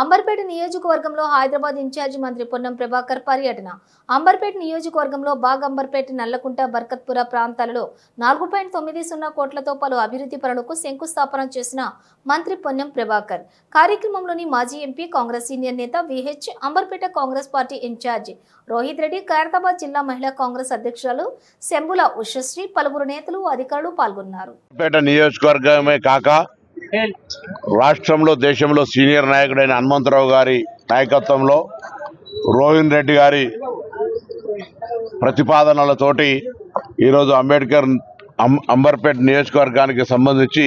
అంబర్పేట నియోజకవర్గంలో హైదరాబాద్ ఇన్ఛార్జి మంత్రి పొన్నం ప్రభాకర్ పర్యటన. అంబర్పేట నియోజకవర్గంలో బాగ్ అంబర్పేట నల్లకుంట బర్కత్పుర ప్రాంతాలలో నాలుగు పాయింట్ తొమ్మిది సున్నా కోట్లతో పలు అభివృద్ధి పనులకు శంకుస్థాపన చేసిన మంత్రి పొన్నం ప్రభాకర్. కార్యక్రమంలోని మాజీ ఎంపీ కాంగ్రెస్ సీనియర్ నేత VH Amberpet Congress party incharge Rohith Reddy Khairatabad జిల్లా మహిళా కాంగ్రెస్ అధ్యక్షురాలు శంభుల ఉషశ్రీ పలువురు నేతలు అధికారులు పాల్గొన్నారు. నియోజకవర్గమే కాక రాష్ట్రంలో దేశంలో సీనియర్ నాయకుడైన హనుమంతరావు గారి నాయకత్వంలో రోహిన్ రెడ్డి గారి ప్రతిపాదనలతోటి ఈరోజు అంబేద్కర్ అం- అంబర్పేట్ నియోజకవర్గానికి సంబంధించి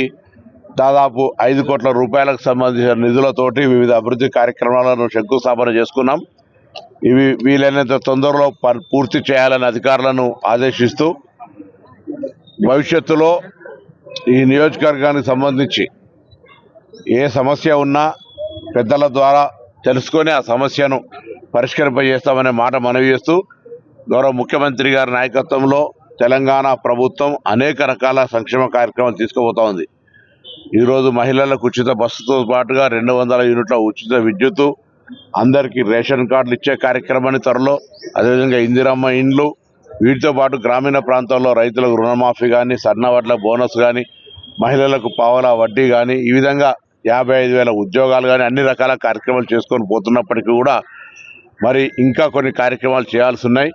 దాదాపు ఐదు కోట్ల రూపాయలకు సంబంధించిన నిధులతోటి వివిధ అభివృద్ధి కార్యక్రమాలను శంకుస్థాపన చేసుకున్నాం. ఇవి వీలైనంత తొందరలో పూర్తి చేయాలని అధికారులను ఆదేశిస్తూ భవిష్యత్తులో ఈ నియోజకవర్గానికి సంబంధించి ఏ సమస్య ఉన్నా పెద్దల ద్వారా తెలుసుకొని ఆ సమస్యను పరిష్కరింపజేస్తామనే మాట మనవి చేస్తూ గౌరవ ముఖ్యమంత్రి గారి నాయకత్వంలో తెలంగాణ ప్రభుత్వం అనేక రకాల సంక్షేమ కార్యక్రమాలు తీసుకుపోతా ఉంది. ఈరోజు మహిళలకు ఉచిత బస్సుతో పాటుగా రెండు వందల యూనిట్ల ఉచిత విద్యుత్ అందరికీ రేషన్ కార్డులు ఇచ్చే కార్యక్రమాన్ని త్వరలో అదేవిధంగా ఇందిరమ్మ ఇండ్లు వీటితో పాటు గ్రామీణ ప్రాంతాల్లో రైతులకు రుణమాఫీ కానీ సన్నవడ్ల బోనస్ కానీ మహిళలకు పావలా వడ్డీ కానీ ఈ విధంగా యాభై ఐదు వేల ఉద్యోగాలు కానీ అన్ని రకాల కార్యక్రమాలు చేసుకొని పోతున్నప్పటికీ కూడా మరి ఇంకా కొన్ని కార్యక్రమాలు చేయాల్సి ఉన్నాయి.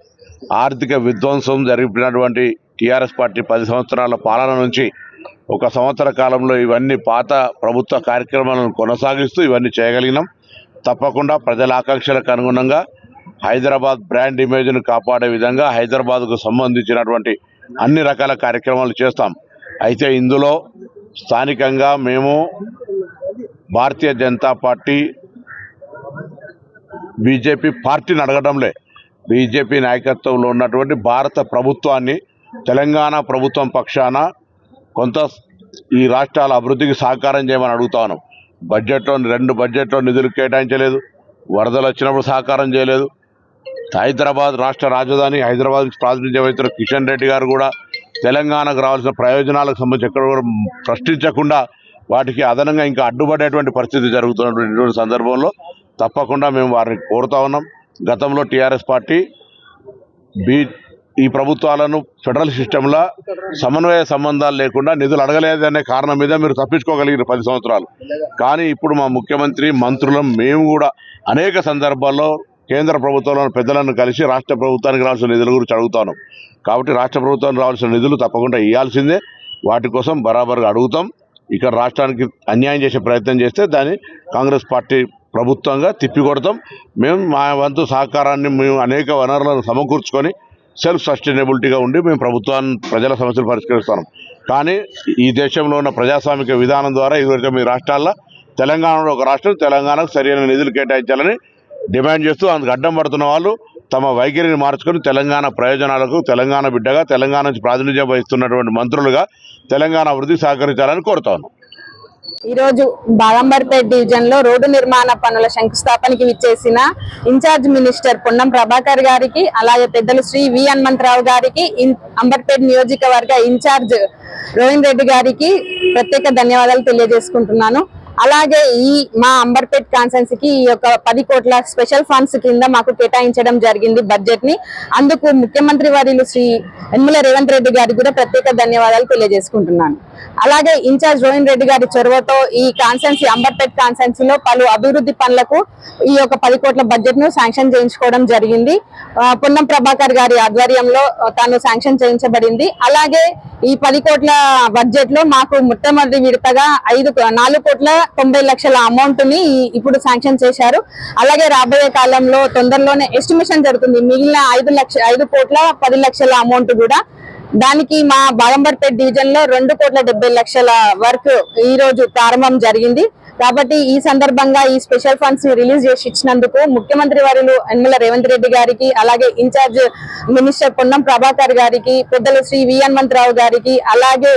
ఆర్థిక విధ్వంసం జరిపినటువంటి టీఆర్ఎస్ పార్టీ పది సంవత్సరాల పాలన నుంచి ఒక సంవత్సర కాలంలో ఇవన్నీ పాత ప్రభుత్వ కార్యక్రమాలను కొనసాగిస్తూ ఇవన్నీ చేయగలిగినాం. తప్పకుండా ప్రజల ఆకాంక్షలకు అనుగుణంగా హైదరాబాద్ బ్రాండ్ ఇమేజ్ను కాపాడే విధంగా హైదరాబాద్కు సంబంధించినటువంటి అన్ని రకాల కార్యక్రమాలు చేస్తాం. అయితే ఇందులో స్థానికంగా మేము భారతీయ జనతా పార్టీ బీజేపీ పార్టీని అడగడంలే బీజేపీ నాయకత్వంలో ఉన్నటువంటి భారత ప్రభుత్వాన్ని తెలంగాణ ప్రభుత్వం పక్షాన కొంత ఈ రాష్ట్రాల అభివృద్ధికి సహకారం చేయమని అడుగుతాను బడ్జెట్లో రెండు బడ్జెట్లో నిధులు కేటాయించలేదు. వరదలు వచ్చినప్పుడు సహకారం చేయలేదు. హైదరాబాద్ రాష్ట్ర రాజధాని హైదరాబాద్కి ప్రాతినిధ్యం వహిస్తున్న కిషన్ రెడ్డి గారు కూడా తెలంగాణకు రావాల్సిన ప్రయోజనాలకు సంబంధించి ఎక్కడ కూడా ప్రశ్నించకుండా వాటికి అదనంగా ఇంకా అడ్డుపడేటువంటి పరిస్థితి జరుగుతున్నటువంటి సందర్భంలో తప్పకుండా మేము వారిని కోరుతా ఉన్నాం. గతంలో టీఆర్ఎస్ పార్టీ బీ ఈ ప్రభుత్వాలను ఫెడరల్ సిస్టంలో సమన్వయ సంబంధాలు లేకుండా నిధులు అడగలేదనే కారణం మీద మీరు తప్పించుకోగలిగిన పది సంవత్సరాలు. కానీ ఇప్పుడు మా ముఖ్యమంత్రి మంత్రులం మేము కూడా అనేక సందర్భాల్లో కేంద్ర ప్రభుత్వంలో పెద్దలను కలిసి రాష్ట్ర ప్రభుత్వానికి రావాల్సిన నిధుల గురించి అడుగుతాను కాబట్టి రాష్ట్ర ప్రభుత్వానికి రావాల్సిన నిధులు తప్పకుండా ఇవ్వాల్సిందే. వాటి కోసం బరాబర్గా అడుగుతాం. ఇక్కడ రాష్ట్రానికి అన్యాయం చేసే ప్రయత్నం చేస్తే దాన్ని కాంగ్రెస్ పార్టీ ప్రభుత్వంగా తిప్పికొడతాం. మేము మా వంతు సహకారాన్ని మేము అనేక వనరులను సమకూర్చుకొని సెల్ఫ్ సస్టైనబిలిటీగా ఉండి మేము ప్రభుత్వాన్ని ప్రజల సమస్యలు పరిష్కరిస్తాం. కానీ ఈ దేశంలో ఉన్న ప్రజాస్వామిక విధానం ద్వారా ఇరవై తొమ్మిది రాష్ట్రాల్లో తెలంగాణలో ఒక రాష్ట్రం తెలంగాణకు సరైన నిధులు కేటాయించాలని డిమాండ్ చేస్తూ అందుకు అడ్డం పడుతున్న వాళ్ళు తమ వైఖరిని మార్చుకొని తెలంగాణ ప్రయోజనాలకు తెలంగాణ బిడ్డగా తెలంగాణ నుంచి ప్రాతినిధ్యం వహిస్తున్నటువంటి మంత్రులుగా తెలంగాణ అభివృద్ధి సహకరించాలని కోరుతాను ఈరోజు బాగంబర్పేట్ డివిజన్లో రోడ్డు నిర్మాణ పనుల శంకుస్థాపనకి విచ్చేసిన ఇన్ఛార్జ్ మినిస్టర్ పొన్నం ప్రభాకర్ గారికి అలాగే పెద్దలు శ్రీ వి హనుమంతరావు గారికి అంబర్పేట నియోజకవర్గ ఇన్ఛార్జ్ రోహిన్ రెడ్డి గారికి ప్రత్యేక ధన్యవాదాలు తెలియజేసుకుంటున్నాను. అలాగే ఈ మా అంబర్పేట్ కాన్సెన్సీకి ఈ యొక్క పది కోట్ల స్పెషల్ ఫండ్స్ కింద మాకు కేటాయించడం జరిగింది బడ్జెట్ని. అందుకు ముఖ్యమంత్రి వర్యులు శ్రీ యనమల రేవంత్ రెడ్డి గారికి కూడా ప్రత్యేక ధన్యవాదాలు తెలియజేసుకుంటున్నాను. అలాగే ఇన్ఛార్జ్ రోహిన్ రెడ్డి గారి చొరవతో ఈ కాన్సెన్సీ అంబర్పేట్ కాన్సెన్సీలో పలు అభివృద్ధి పనులకు ఈ యొక్క పది కోట్ల బడ్జెట్ను శాంక్షన్ చేయించుకోవడం జరిగింది. ఆ, పొన్నం ప్రభాకర్ గారి ఆధ్వర్యంలో తాను శాంక్షన్ చేయించబడింది. అలాగే ఈ పది కోట్ల బడ్జెట్లో మాకు మొట్టమొదటి విడతగా ఐదు నాలుగు కోట్ల తొంభై లక్షల అమౌంట్ని ఇప్పుడు శాంక్షన్ చేశారు. అలాగే రాబోయే కాలంలో తొందరలోనే ఎస్టిమేషన్ జరుగుతుంది. మిగిలిన ఐదు లక్ష ఐదు కోట్ల పది లక్షల అమౌంట్ కూడా దానికి మా బాగంబర్పేట డివిజన్లో రెండు కోట్ల డెబ్బై లక్షల వర్క్ ఈ రోజు ప్రారంభం జరిగింది. కాబట్టి ఈ సందర్భంగా ఈ స్పెషల్ ఫండ్స్ని రిలీజ్ చేసి ఇచ్చినందుకు ముఖ్యమంత్రి వారిలు యనమల రేవంత్ రెడ్డి గారికి అలాగే ఇన్ఛార్జ్ మినిస్టర్ పొన్నం ప్రభాకర్ గారికి పెద్దలు శ్రీ వి హనుమంతరావు గారికి అలాగే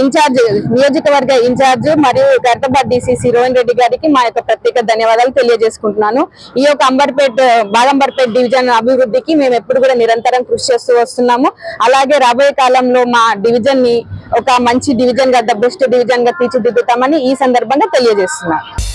ఇన్ఛార్జ్ నియోజకవర్గ ఇన్ఛార్జ్ మరియు ఖైరతాబాద్ డిసిసి రోహన్ రెడ్డి గారికి మా యొక్క ప్రత్యేక ధన్యవాదాలు తెలియజేసుకుంటున్నాను. ఈ యొక్క అంబర్పేట్ బాగంబర్పేట్ డివిజన్ అభివృద్ధికి మేము ఎప్పుడు కూడా నిరంతరం కృషి చేస్తూ వస్తున్నాము. అలాగే రాబోయే కాలంలో మా డివిజన్ని ఒక మంచి డివిజన్గా ద బెస్ట్ డివిజన్గా తీర్చిదిద్దుతామని ఈ సందర్భంగా తెలియజేస్తున్నాను.